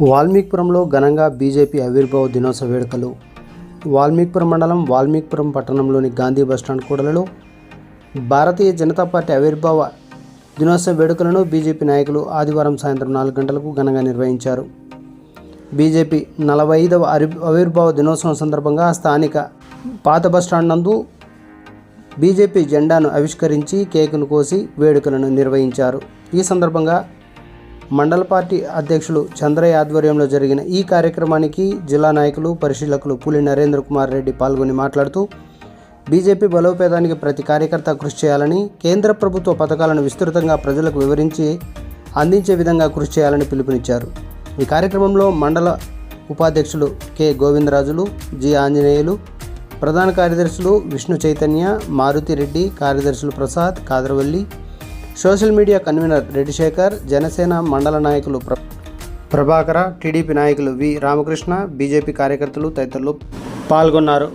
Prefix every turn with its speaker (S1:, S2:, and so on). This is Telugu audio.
S1: వాల్మీకిపురంలో ఘనంగా బీజేపీ ఆవిర్భావ దినోత్సవ వేడుకలు. వాల్మీకిపురం మండలం వాల్మీకిపురం పట్టణంలోని గాంధీ బస్టాండ్ కూడలలో భారతీయ జనతా పార్టీ ఆవిర్భావ దినోత్సవ వేడుకలను బీజేపీ నాయకులు ఆదివారం సాయంత్రం నాలుగు గంటలకు ఘనంగా నిర్వహించారు. బీజేపీ నలభై ఐదవ ఆవిర్భావ దినోత్సవం సందర్భంగా స్థానిక పాత బస్టాండ్ నందు బీజేపీ జెండాను ఆవిష్కరించి కేకును కోసి వేడుకలను నిర్వహించారు. ఈ సందర్భంగా మండల పార్టీ అధ్యక్షులు చంద్రయ్య ఆధ్వర్యంలో జరిగిన ఈ కార్యక్రమానికి జిల్లా నాయకులు పరిశీలకులు పులి నరేంద్ర కుమార్ రెడ్డి పాల్గొని మాట్లాడుతూ బీజేపీ బలోపేతానికి ప్రతి కార్యకర్త కృషి చేయాలని కేంద్ర ప్రభుత్వ పథకాలను విస్తృతంగా ప్రజలకు వివరించి అందించే విధంగా కృషి చేయాలని పిలుపునిచ్చారు. ఈ కార్యక్రమంలో మండల ఉపాధ్యక్షులు కె. గోవిందరాజులు జి. ఆంజనేయులు ప్రధాన కార్యదర్శులు విష్ణు చైతన్య మారుతిరెడ్డి కార్యదర్శులు Prasad Kadaravalli social media convener Reddishekar Janasena మండల నాయకులు ప్ర ప్రభాకర టీడీపీ నాయకులు వి రామకృష్ణ బీజేపీ కార్యకర్తలు తదితరులు పాల్గొన్నారు.